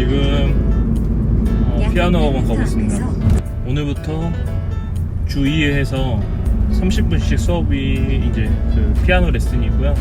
지금 어, 피아노 학원 가고 있습니다. 오늘부터 주 2회에서 30분씩 수업이 이제 그 피아노 레슨이고요.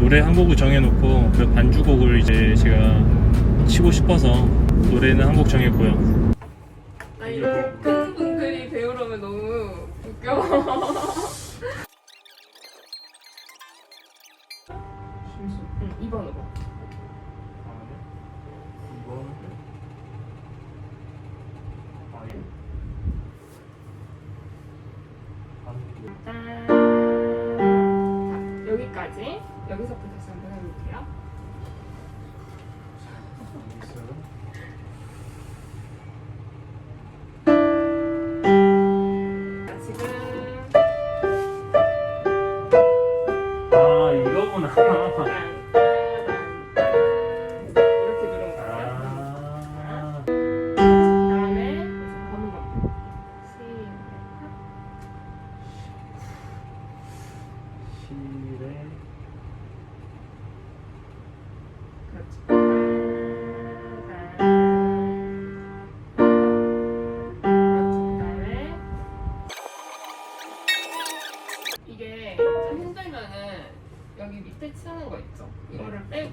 노래 한 곡을 정해놓고 그 반주곡을 이제 제가 치고 싶어서 노래는 한 곡 정했고요. 아니 큰 분들이 배우려면 너무 웃겨. 응, 2번으로. 여기까지. 여기서부터 다시 한번 해볼게요. 자,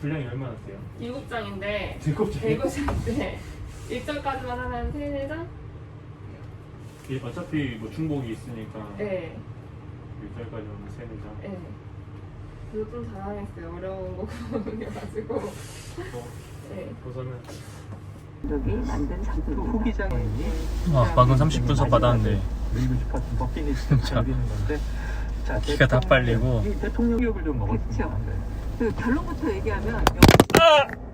분량이 얼마나 돼요? 일곱 장인데 일곱 장. 일곱 장인데 1절까지만 하면 세네 장? 이 어차피 뭐 중복이 있으니까 네. 1절까지 오면 세네 장. 네. 그거 좀 잘하겠어요. 어려운 거 구분해가지고. 어, 네. 우선은 여기 만든 상품 후기장이 아, 방금 30분 수업 받았는데 밀고 싶었던 자, 키가 다 빨리고. 이 대통령 기업을 좀 먹었습니다. 그쵸. 네. 그 결론부터 얘기하면 음.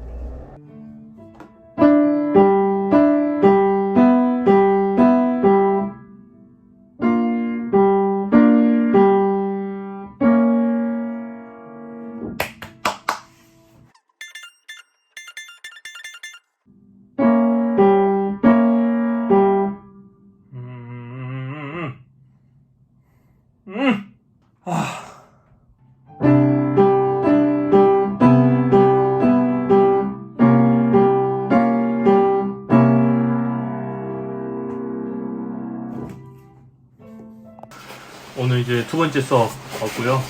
오늘 이제 두 번째 수업 왔고요.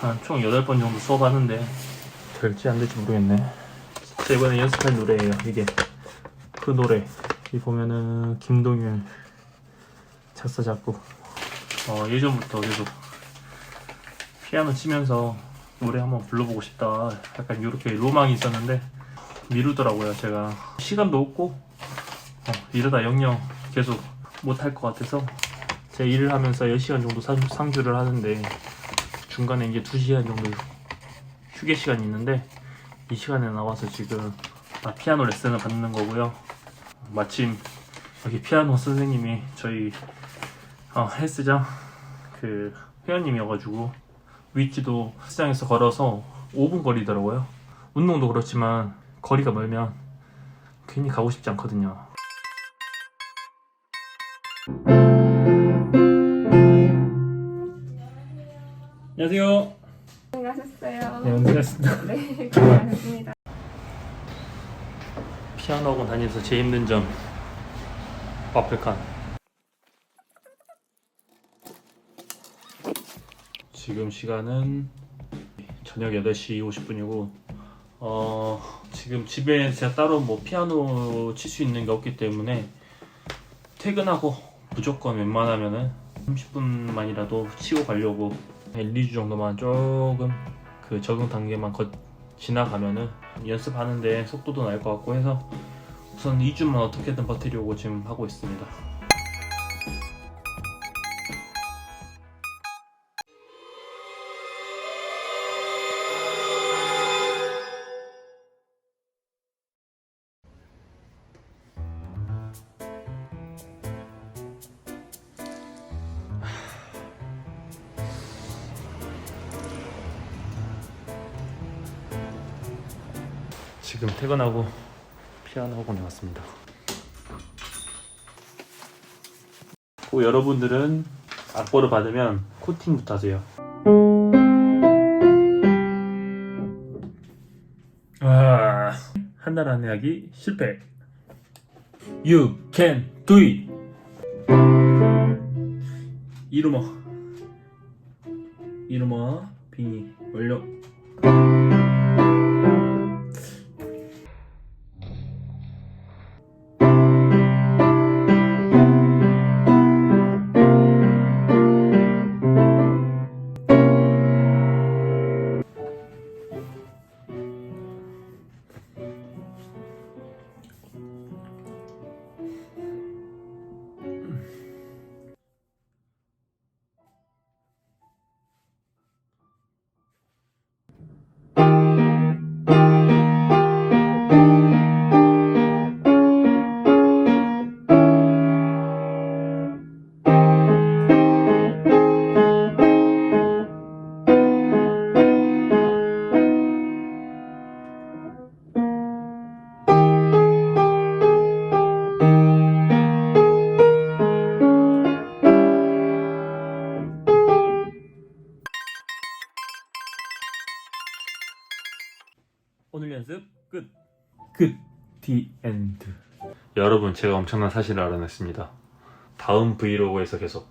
한 총 8번 정도 수업하는데 될지 안 될지 모르겠네. 자, 이번에 연습할 노래예요. 이게 그 노래. 이 보면은 김동률 작사 작곡. 어, 예전부터 계속 피아노 치면서 노래 한번 불러보고 싶다. 약간 이렇게 로망이 있었는데 미루더라고요. 제가 시간도 없고 어, 이러다 영영 계속 못할 것 같아서 제 일을 하면서 10시간 정도 상, 상주를 하는데 중간에 이제 2시간 정도 휴게 시간이 있는데 이 시간에 나와서 지금 아, 피아노 레슨을 받는 거고요. 마침 여기 피아노 선생님이 저희 어, 헬스장 그 회원님이어가지고 위치도 헬스장에서 걸어서 5분 거리더라고요. 운동도 그렇지만 거리가 멀면 괜히 가고 싶지 않거든요. 고생하셨어요. 네, 안녕하셨습니다. 네, 고생하셨습니다. 피아노 학원 다니면서 제일 힘든 점 와플칸 지금 시간은 저녁 8시 50분이고 어 지금 집에 제가 따로 뭐 피아노 칠 수 있는 게 없기 때문에 퇴근하고 무조건 웬만하면은 30분만이라도 치고 가려고 1, 2주 정도만 조금 그 적응 단계만 거, 지나가면은 연습하는데 속도도 날 것 같고 해서 우선 2주만 어떻게든 버티려고 지금 하고 있습니다. 지금 퇴근하고 피아노 학원에 왔습니다. 그 여러분들은 악보를 받으면 코팅부터 하세요. 아, 한달 안에 하기 실패. You can do it. 이루마. 이루마 빙의 완료. 오늘 연습 끝. 끝. 디 엔드. 여러분 제가 엄청난 사실을 알아냈습니다. 다음 브이로그에서 계속